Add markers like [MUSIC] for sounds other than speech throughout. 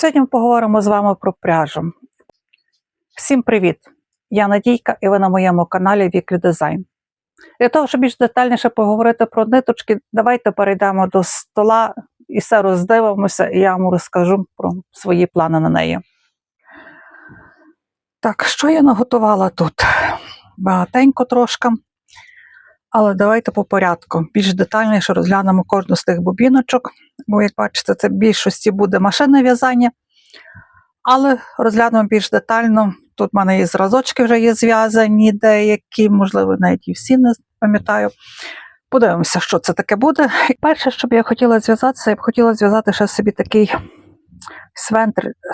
Сьогодні ми поговоримо з вами про пряжу. Всім привіт! Я Надійка і ви на моєму каналі Віклі Дизайн. Для того, щоб більш детальніше поговорити про ниточки, давайте перейдемо до стола і все роздивимося, і я вам розкажу про свої плани на неї. Так, що я наготувала тут? Багатенько трошки. Але давайте по порядку. Більш детальніше розглянемо кожну з тих бобіночок, бо, як бачите, це в більшості буде машинне в'язання. Але розглянемо більш детально. Тут в мене і зразочки вже є зв'язані, деякі, можливо, навіть і всі не пам'ятаю. Подивимося, що це таке буде. І перше, що б я хотіла зв'язатися, я б хотіла зв'язати ще собі такий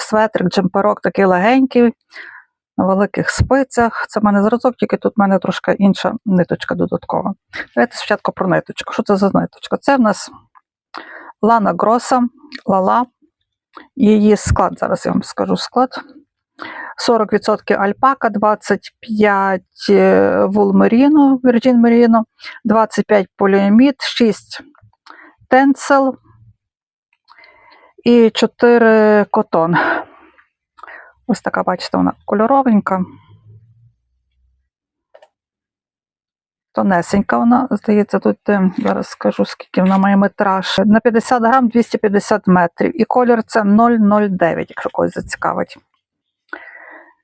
светрик, джемперок, такий легенький, великих спицях. Це в мене зразок, тільки тут в мене трошки інша ниточка додаткова. Давайте спочатку про ниточку. Що це за ниточка? Це в нас Лана Гроса, Лала. Її склад, зараз я вам скажу склад. 40% альпака, 25 вул меріно, Virgin Merino, 25 поліамід, 6 тенсел і 4 котон. Ось така, бачите, вона кольоровенька. Тонесенька вона, здається, тут е, зараз скажу, скільки вона має метраж. На 50 грам 250 метрів. І колір це 0,09, якщо когось зацікавить.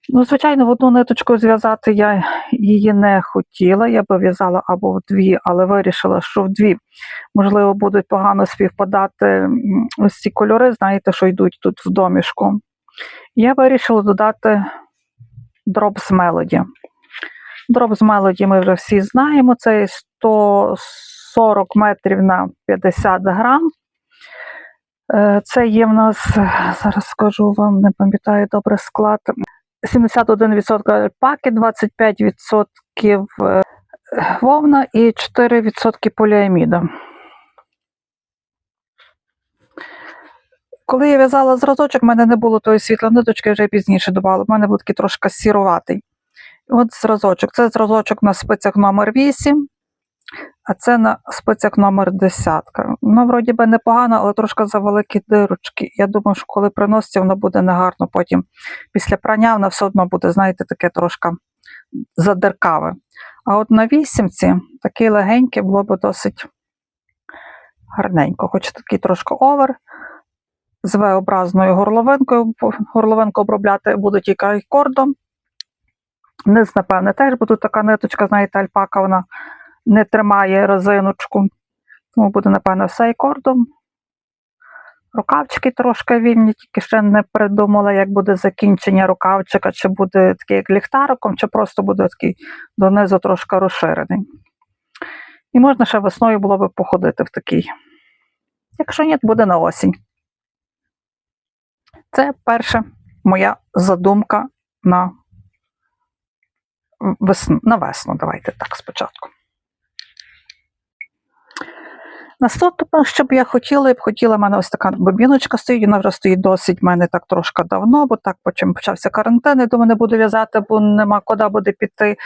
Ну, звичайно, в одну ниточку зв'язати я її не хотіла. Я би в'язала або в дві, але вирішила, що в дві, можливо, будуть погано співпадати ось ці кольори, знаєте, що йдуть тут в домішку. Я вирішила додати дроп з мелоді. Дроп з мелоді ми вже всі знаємо. Це 140 метрів на 50 грам. Це є в нас, зараз скажу вам, не пам'ятаю добре склад. 71% альпаки, 25% вовна і 4% поліаміда. Коли я в'язала зразочок, в мене не було тої світлої ниточки, вже пізніше додавала. В мене був такий трошки сіруватий. От зразочок. Це зразочок на спицях номер 8, а це на спицях номер 10. Ну, вроді би непогано, але трошки завеликі дирочки. Я думаю, що коли приноситься, воно буде негарно. Потім після прання воно все одно буде, знаєте, таке трошки задеркаве. А от на вісімці такий легенький було б досить гарненько. Хоч такий трошки овер. З V-образною горловинкою. Горловинку обробляти буду тільки айкордом. Низ, напевне, теж, тут така ниточка, знаєте, альпака, вона не тримає резиночку. Тому буде, напевно, все айкордом. Рукавчики трошки вільні, тільки ще не придумала, як буде закінчення рукавчика, чи буде такий як ліхтариком, чи просто буде такий донизу трошки розширений. І можна ще весною було би походити в такий. Якщо ні, то буде на осінь. Це перша моя задумка на весну, на весну. Давайте так спочатку. Наступне, що б я хотіла, я б хотіла, в мене ось така бобіночка стоїть, вона вже стоїть досить в мене так трошки давно, бо так потім почався карантин, я думаю, не буду в'язати, бо нема куди буде піти.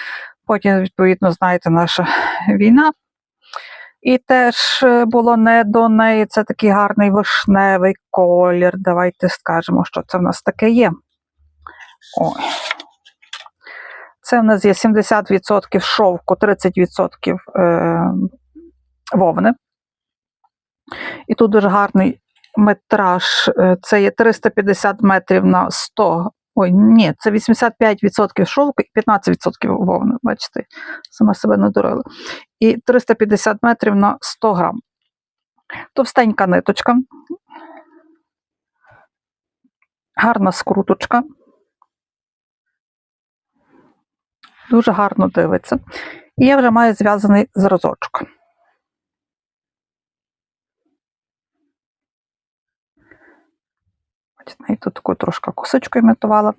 Потім, відповідно, знаєте, наша війна. І теж було не до неї. Це такий гарний вишневий колір. Давайте скажемо, що це в нас таке є. Ой. Це в нас є 70% шовку, 30% е, вовни. І тут дуже гарний метраж. Це є 350 метрів на 100. Ой, ні, це 85% шовку і 15% вовни. Бачите, сама себе надурила. І 350 метрів на 100 грам. Товстенька ниточка. Гарна скруточка. Дуже гарно дивиться. І я вже маю зв'язаний зразочок. І тут таку трошки косичку імітувала.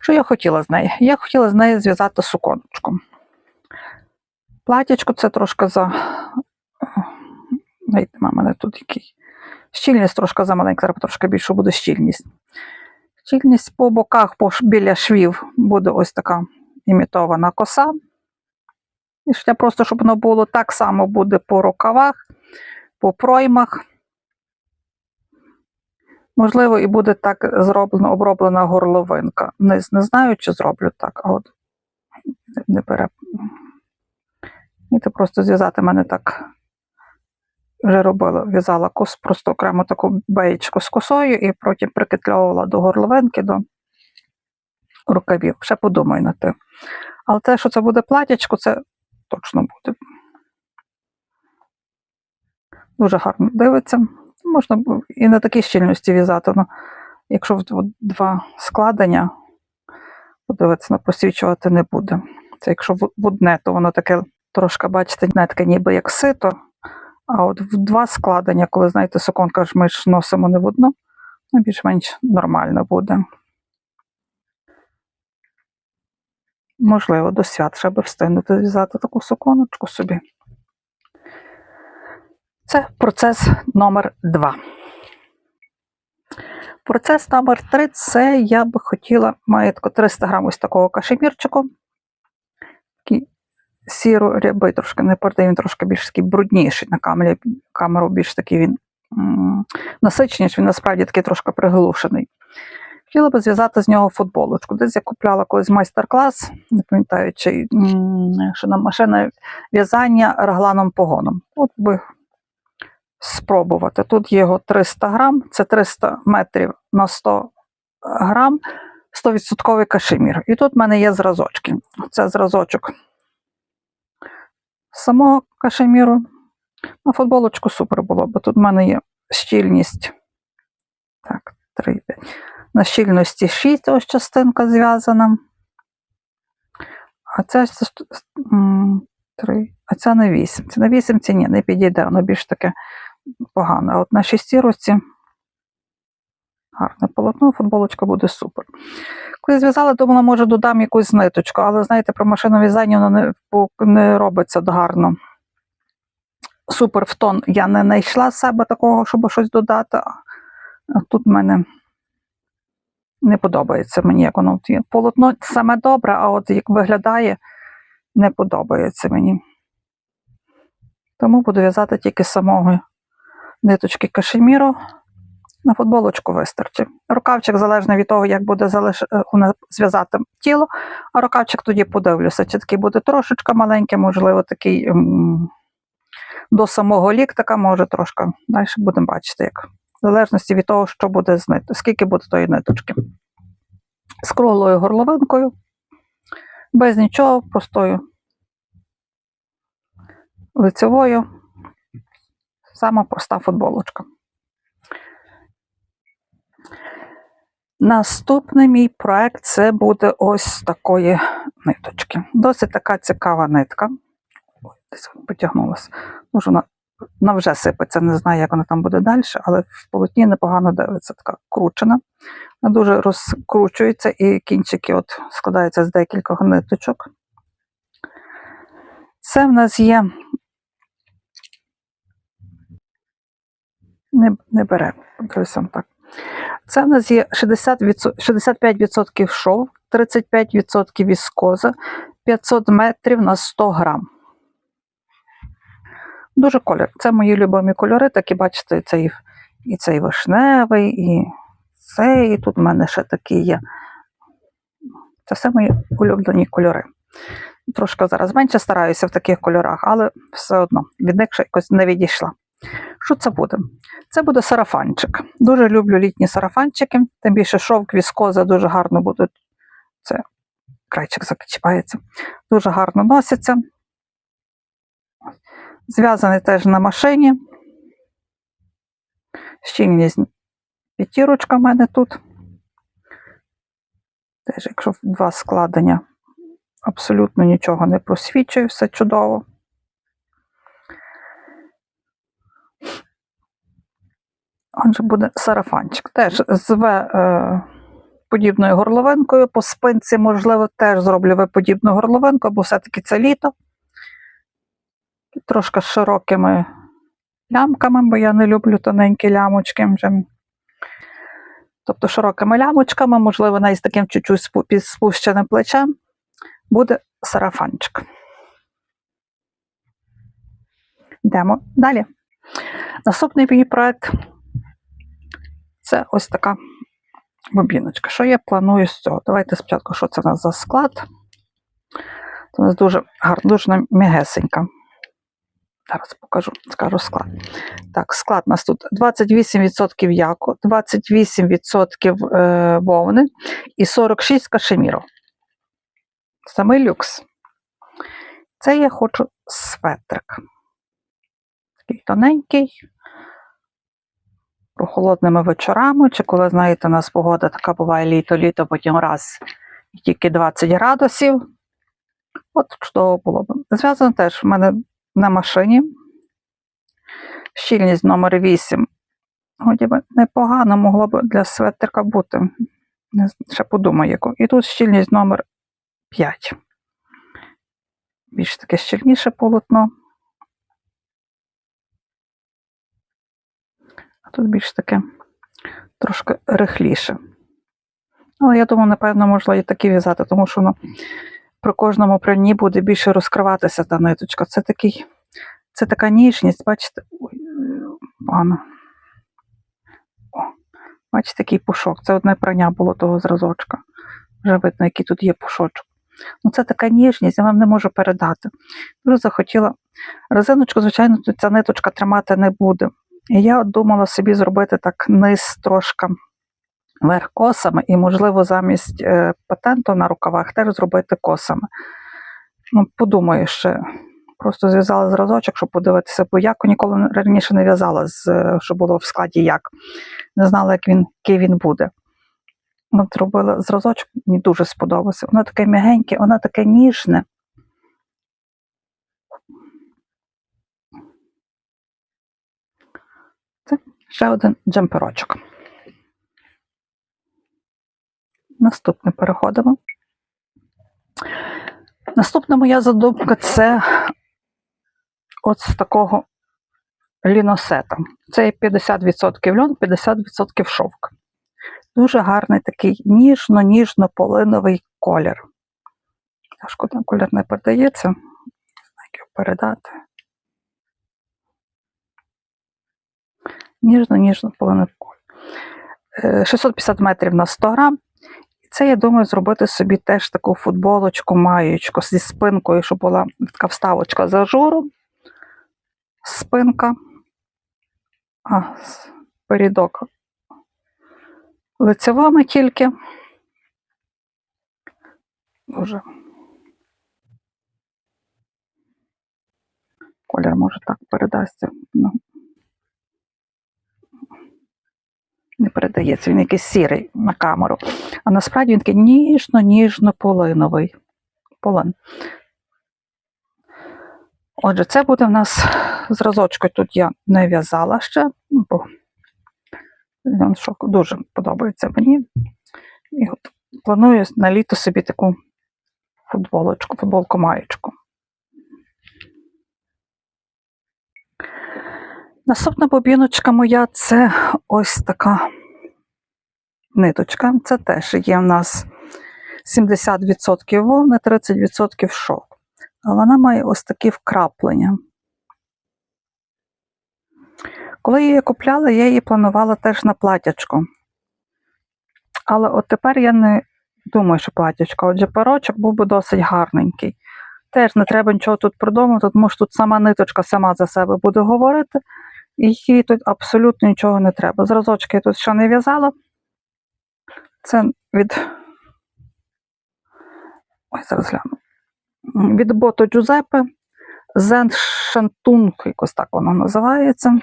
Що я хотіла з неї? Я хотіла з неї зв'язати суконочку. Платячко це трошки за. У мене тут який. Щільність трошки замаленька, треба трошки більше буде щільність. Щільність по боках, по, біля швів буде ось така імітована коса. І ще просто, щоб воно було так само буде по рукавах, по проймах. Можливо, і буде так зроблено, оброблена горловинка. Не, не знаю, чи зроблю так, а от не, не бере. І то просто зв'язати мене так. Вже робила, в'язала кос, просто окремо таку беєчку з косою і потім прикитльовувала до горловинки, до рукавів. Ще подумаю на те. Але те, що це буде платячко, це точно буде. Дуже гарно дивиться. Можна і на такій щільності в'язати. Ну, якщо в два складення, подивитися, ну, просвічувати не буде. Це якщо в одне, то воно таке трошки, бачите, не таке ніби як сито. А от в два складення, коли, знаєте, суконка ж ми ж носимо не в одну, ну, більш-менш нормально буде. Можливо, до свят ще встигнути зв'язати таку суконочку собі. Це процес номер 2. Процес номер 3 це я би хотіла, маю 300 грам ось такого кашемірчику. Сіро рябий, трошки не порти, він трошки більш такий брудніший на камері. Камеру більш такий він насиченіш, він насправді такий трошки приглушений. Хотіла би зв'язати з нього футболочку. Десь я купляла колись майстер-клас, не пам'ятаю, чи що на машина в'язання регланом погоном. От би спробувати. Тут його 300 грам, це 300 метрів на 100 грам, 100% кашемір. І тут в мене є зразочки. Це зразочок самого кашеміру. На футболочку супер було, бо тут в мене є щільність. Так, 3, 5. На щільності 6 ось частинка зв'язана. А це 3, а це на 8. Це на 8 ці ні, не підійде, воно більш таке погане. А от на шестірочці гарне полотно, футболочка буде супер. Коли зв'язала, думала, може додам якусь ниточку, але знаєте, про машину в'язання воно не, не робиться гарно. Супер в тон я не знайшла з себе такого, щоб щось додати. Тут в мене не подобається мені, як воно. Полотно саме добре, а от як виглядає, не подобається мені. Тому буду в'язати тільки самого ниточки кашеміру. На футболочку вистачить. Рукавчик залежно від того, як буде залиш... е, зв'язати тіло, а рукавчик тоді подивлюся, чи такий буде трошечки маленький, можливо, такий до самого ліктика, може трошки. Далі будемо бачити, як. В залежності від того, що буде з ниту, скільки буде тої ниточки. З круглою горловинкою, без нічого, простою лицевою. Сама проста футболочка. Наступний мій проект це буде ось такої ниточки. Досить така цікава нитка. Ой, потягнулася. Може, вона, вона вже сипеться, не знаю, як вона там буде далі, але в полотні непогано дивиться, така кручена. Вона дуже розкручується і кінчики от складаються з декількох ниточок. Це в нас є. Не, не бере, подивися так. Це в нас є 60 65% шов, 35% віскоза, 500 метрів на 100 грам. Дуже колір. Це мої любимі кольори, такі бачите, цей, і цей вишневий, і цей, і тут в мене ще такі є. Це все мої улюблені кольори. Трошки зараз менше стараюся в таких кольорах, але все одно від них ще якось не відійшла. Що це буде? Це буде сарафанчик. Дуже люблю літні сарафанчики, тим більше шовк, віскоза дуже гарно будуть. Це крайчик закчіпається. Дуже гарно носиться. Зв'язаний теж на машині. Щільність п'ятірочка в мене тут. Теж, якщо два складення, абсолютно нічого не просвічує, все чудово. Отже, буде сарафанчик. Теж з е, подібною горловинкою. По спинці, можливо, теж зроблю В подібну горловинку, бо все-таки це літо. Трошки широкими лямками, бо я не люблю тоненькі лямочки. Тобто широкими лямочками, можливо, навіть з таким чуть-чуть спущеним плечем, буде сарафанчик. Йдемо далі. Наступний мій проект Це ось така бобіночка. Що я планую з цього? Давайте спочатку, що це у нас за склад. Це у нас дуже гарно, дуже м'ягесенька. Зараз покажу, скажу склад. Так, склад у нас тут 28% яку, 28% е, вовни і 46 кашеміру. Самий люкс. Це я хочу светрик. Такий тоненький, прохолодними вечорами, чи коли, знаєте, у нас погода така буває літо-літо, потім раз і тільки 20 градусів. От чудово було б. Зв'язано теж в мене на машині. Щільність номер 8. Годі би непогано могло б для светрика бути. Ще подумаю яку. І тут щільність номер 5. Більш таке щільніше полотно. А тут більш таке трошки рихліше. Але я думаю, напевно, можна і такі в'язати, тому що воно при кожному прянні буде більше розкриватися та ниточка. Це такий, це така ніжність, бачите, ой, погано. Бачите, такий пушок. Це одне прання було того зразочка. Вже видно, який тут є пушочок. Ну, це така ніжність, я вам не можу передати. Дуже захотіла. Резиночку, звичайно, ця ниточка тримати не буде. Я думала собі зробити так низ трошки верх косами, і, можливо, замість е, патенту на рукавах теж зробити косами. Ну, подумаю ще. Просто зв'язала зразочок, щоб подивитися, бо яко ніколи раніше не в'язала, е, що було в складі як. Не знала, як він, який він буде. Зробила зразочок, мені дуже сподобався. Воно таке м'ягеньке, воно таке ніжне. Це ще один джемперочок. Наступне переходимо. Наступна моя задумка це от з такого ліносета. Це є 50% льон, 50% шовк. Дуже гарний такий ніжно-ніжно-полиновий колір. Та Шкода, колір не передається. Як його передати. Ніжно-ніжно полиновий. Е, 650 метрів на 100 грам. І це, я думаю, зробити собі теж таку футболочку, маєчку зі спинкою, щоб була така вставочка з ажуру, спинка, а передок лицевими тільки. Дуже. Колір може так передасться. Ну. Не передається, він якийсь сірий на камеру. А насправді він такий ніжно-ніжно-полиновий. Полин. Отже, це буде в нас зразочку. Тут я не в'язала ще, бо він дуже подобається мені. І от планую на літо собі таку футболочку, футболку-маєчку. Наступна бобіночка моя це ось така ниточка. Це теж є в нас 70% вовни, 30% шовк. А вона має ось такі вкраплення. Коли я її купляла, я її планувала теж на платячко. Але от тепер я не думаю, що платячко. Отже, парочок був би досить гарненький. Теж не треба нічого тут продумувати, тому що тут сама ниточка сама за себе буде говорити, їй тут абсолютно нічого не треба. Зразочки я тут ще не в'язала. Це від. Ой, зараз гляну. Від Бото Джузеппе. Зен Шантунг, якось так воно називається.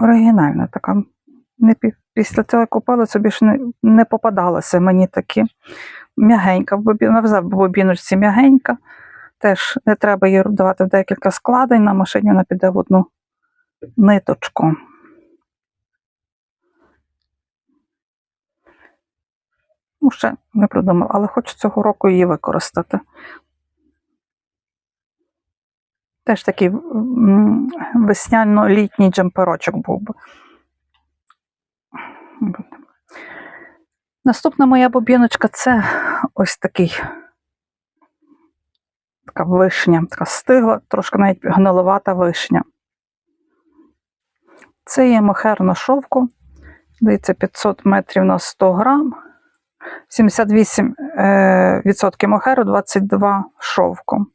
Оригінальна така. Не після цього я купила собі ж не, не попадалося мені такі. М'ягенька, в бобі- в бобіночці м'ягенька. Теж не треба її давати в декілька складень, на машині вона піде в одну ниточку. Ну, ще не придумала, але хочу цього року її використати. Теж такий весняно-літній джемперочок був би. Наступна моя бобіночка це ось такий така вишня, така стигла, трошки навіть гниловата вишня. Це є мохер на шовку. Дивіться, 500 метрів на 100 грам. 78% е, мохеру, 22 шовку.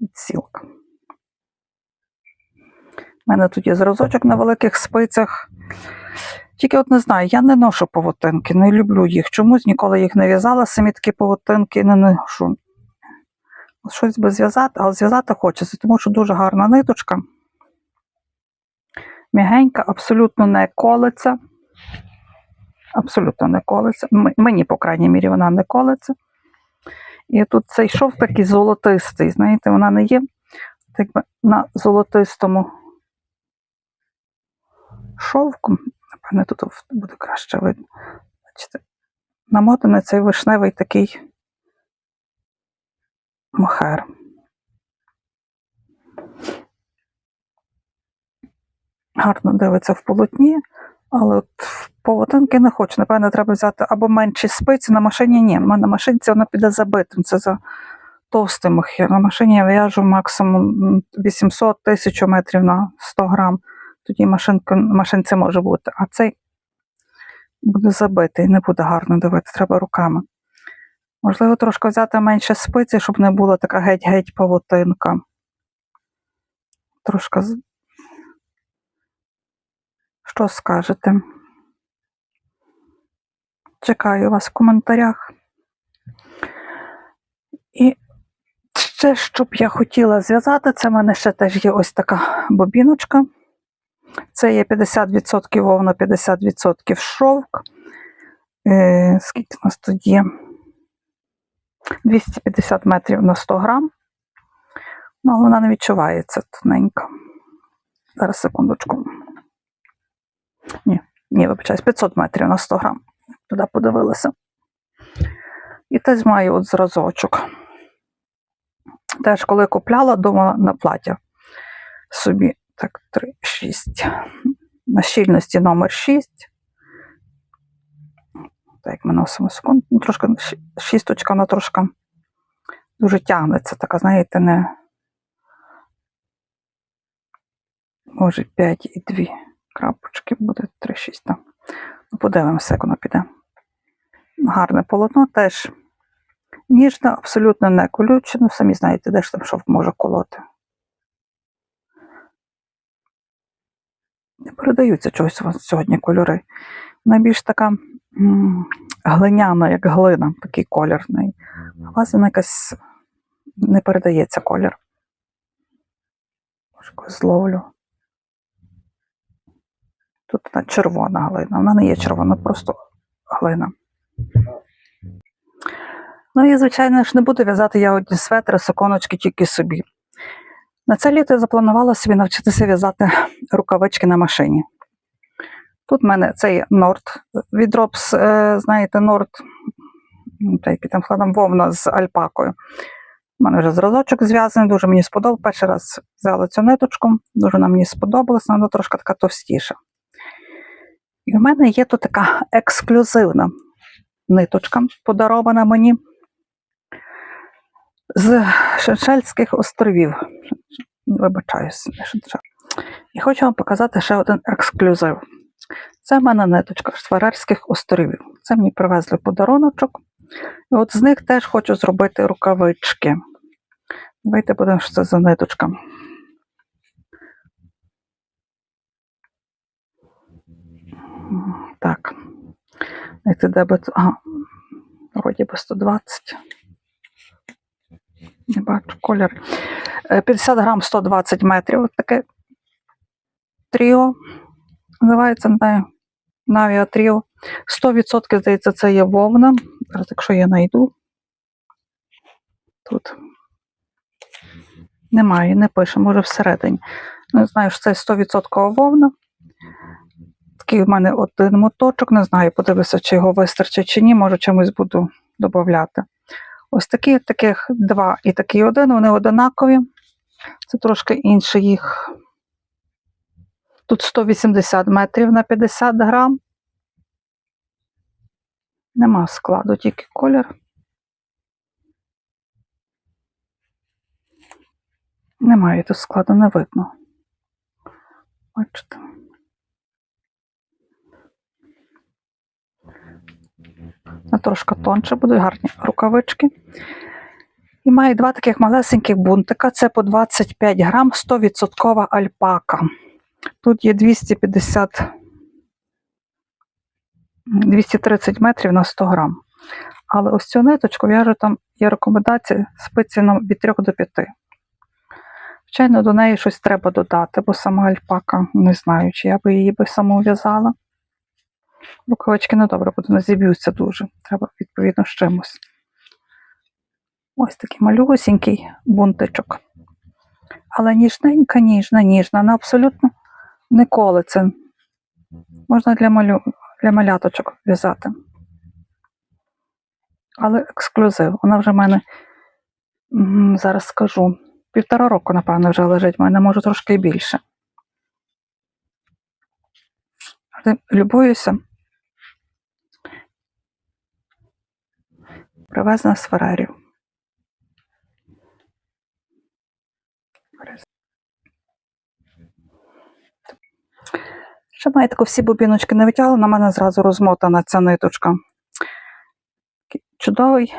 Відсілка. У мене тут є зразочок на великих спицях. Тільки от не знаю, я не ношу павутинки, не люблю їх. Чомусь ніколи їх не в'язала, самі такі павутинки не ношу. Щось би зв'язати, але зв'язати хочеться, тому що дуже гарна ниточка. М'ягенька, абсолютно не колиться. Абсолютно не колиться. Мені, по крайній мірі, вона не колиться. І тут цей шов такий золотистий, знаєте, вона не є так би, на золотистому шовку. Напевне, тут буде краще видно. Бачите, намотаний цей вишневий такий мохер. Гарно дивиться в полотні, але от в полотенки не хочу. Напевно, треба взяти або менші спиці. На машині ні. На машинці вона піде забитим. Це за товстий мохер. На машині я в'яжу максимум 800 тисяч метрів на 100 грам. Тоді машинка, машинці може бути. А цей буде забитий, не буде гарно дивити, треба руками. Можливо, трошки взяти менше спиці, щоб не була така геть-геть павутинка. Трошки. Що скажете? Чекаю вас в коментарях. І ще, що б я хотіла зв'язати, це в мене ще теж є ось така бобіночка. Це є 50% вовна, 50% шовк. Е, скільки у нас тут є? 250 метрів на 100 грам. Ну, вона не відчувається тоненька. Зараз секундочку. Ні, ні, вибачаюсь, 500 метрів на 100 грам. Туди подивилася. І теж маю от зразочок. Теж, коли купляла, думала на плаття собі так, 3, 6. На щільності номер 6. Так, ми носимо секунд. Ну, трошки шісточка, вона трошки дуже тягнеться, така, знаєте, не. Може, 5 і 2 крапочки буде 3-6 там. Ну, подивимося, як воно піде. Гарне полотно теж ніжне, абсолютно не колюче. Ну, самі знаєте, де ж там шовк може колоти. Не передаються чогось у вас сьогодні кольори. Найбільш така м, глиняна, як глина, такий колір. у вас вона якась не передається колір. Якось зловлю. Тут вона червона глина. Вона не є червона, просто глина. Ну і, звичайно ж, не буду в'язати я одні светри, суконочки тільки собі. На це літо я запланувала собі навчитися в'язати рукавички на машині. Тут в мене цей Норд від Робс, е, знаєте, Норд, який там складом вовна з альпакою. У мене вже зразочок зв'язаний, дуже мені сподобалось. Перший раз взяла цю ниточку, дуже вона мені сподобалась, вона трошки така товстіша. І в мене є тут така ексклюзивна ниточка, подарована мені з Шеншельських островів. Вибачаюсь, І хочу вам показати ще один ексклюзив. Це в мене ниточка з Фарерських островів. Це мені привезли подаруночок. І от з них теж хочу зробити рукавички. Давайте подивимося, що це за ниточка. Так. Де би... Ага. Вроді би 120. Не бачу колір. Е, 50 грам 120 метрів. Ось таке тріо. Називається, не Тріо. 100% здається, це є вовна. Зараз, якщо я знайду. Тут немає, не пише, може всередині. Не знаю, що це 100% вовна. Такий в мене один моточок, не знаю, подивлюся, чи його вистачить чи ні, може чимось буду додати. Ось такі, таких два і такий один, вони одинакові. Це трошки інше їх. Тут 180 метрів на 50 грам. Нема складу, тільки колір. Немає тут складу, не видно. Бачите. Трошки тонше будуть гарні рукавички. І має два таких малесеньких бунтика. Це по 25 грам 100% альпака. Тут є 250 230 метрів на 100 грам. Але ось цю ниточку в'яжу там є рекомендація спиці від 3 до 5. Звичайно, до неї щось треба додати, бо сама альпака не знаю, чи я би її би саму. Рукавички не добре, бо не зіб'ються дуже. Треба відповідно з чимось. Ось такий малюсінький бунтичок. Але ніжненька, ніжна, ніжна. Вона абсолютно не колиться. Можна для, малю... для маляточок в'язати. Але ексклюзив. Вона вже в мене, зараз скажу, півтора року, напевно, вже лежить в мене, може трошки більше. Любуюся. Привезена з Ферерів. Ще має таку всі бобіночки не витягла, на мене зразу розмотана ця ниточка. Чудовий,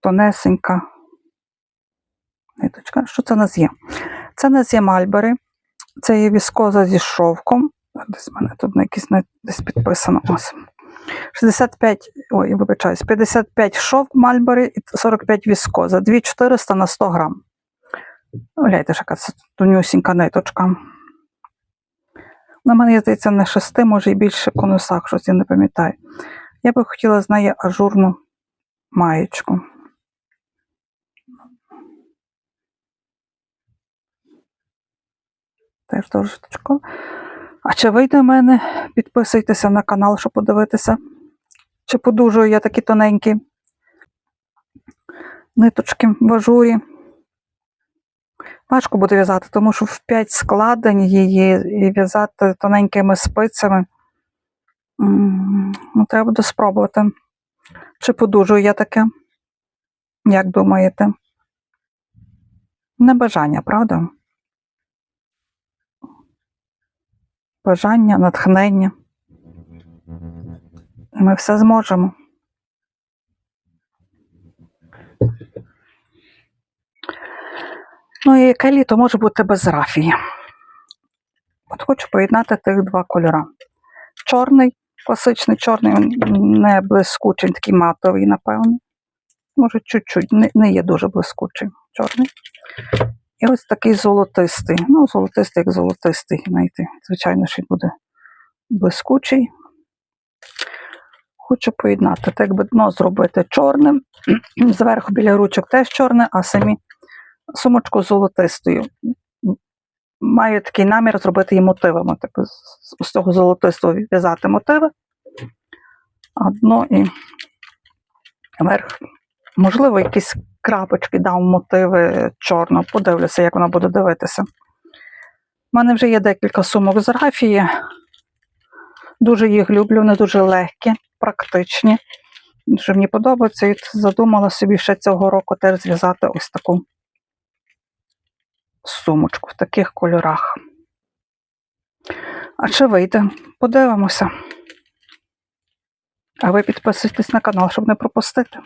тонесенька ниточка. Що це нас є? Це нас є мальбери, це є віскоза зі шовком. Десь в мене тут на якийсь не- десь підписано. Ось. 65, ой, вибачаюсь, 55 шовк мальбери і 45 віскоза. 2400 на 100 грам. Гляньте, яка це тонюсінька ниточка. На мене, здається, на шести, може і більше конусах, щось я не пам'ятаю. Я би хотіла з неї ажурну маєчку. Теж дуже точково. А чи вийде в мене? Підписуйтеся на канал, щоб подивитися. Чи подужую я такі тоненькі ниточки в ажурі. Важко буде в'язати, тому що в 5 складень її і в'язати тоненькими спицями. Ну, треба буде спробувати. Чи подужую я таке? Як думаєте? Не бажання, правда? Бажання, натхнення. Ми все зможемо. Ну і яке літо може бути без рафії. От хочу поєднати тих два кольори. Чорний, класичний чорний, не блискучий, такий матовий, напевно. Може, чуть-чуть, не, не є дуже блискучий чорний. І ось такий золотистий. Ну, золотистий, як золотистий, знаєте, звичайно, що він буде блискучий. Хочу поєднати, так якби дно зробити чорним. [CLEARS THROAT] Зверху біля ручок теж чорне, а самі сумочку золотистою. Маю такий намір зробити її мотивами, так, з, цього золотистого в'язати мотиви. А дно і верх. Можливо, якісь крапочки дам мотиви чорно. Подивлюся, як вона буде дивитися. У мене вже є декілька сумок з рафії. Дуже їх люблю, вони дуже легкі, практичні. Дуже мені подобається. І задумала собі ще цього року теж зв'язати ось таку сумочку в таких кольорах. А чи вийде? Подивимося. А ви підписуйтесь на канал, щоб не пропустити.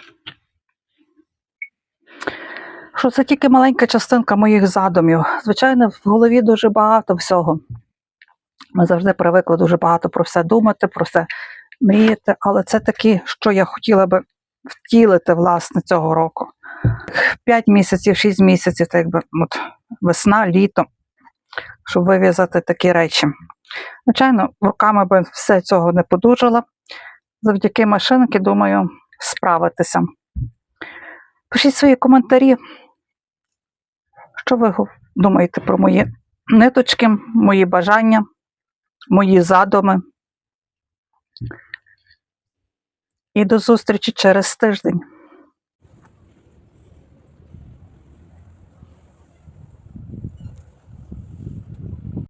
Що це тільки маленька частинка моїх задумів. Звичайно, в голові дуже багато всього. Ми завжди привикли дуже багато про все думати, про все мріяти, але це такі, що я хотіла би втілити, власне, цього року. П'ять місяців, шість місяців, так якби от, весна, літо, щоб вив'язати такі речі. Звичайно, руками би все цього не подужала. Завдяки машинки, думаю, справитися. Пишіть свої коментарі, що ви думаєте про мої ниточки, мої бажання, мої задуми. І до зустрічі через тиждень.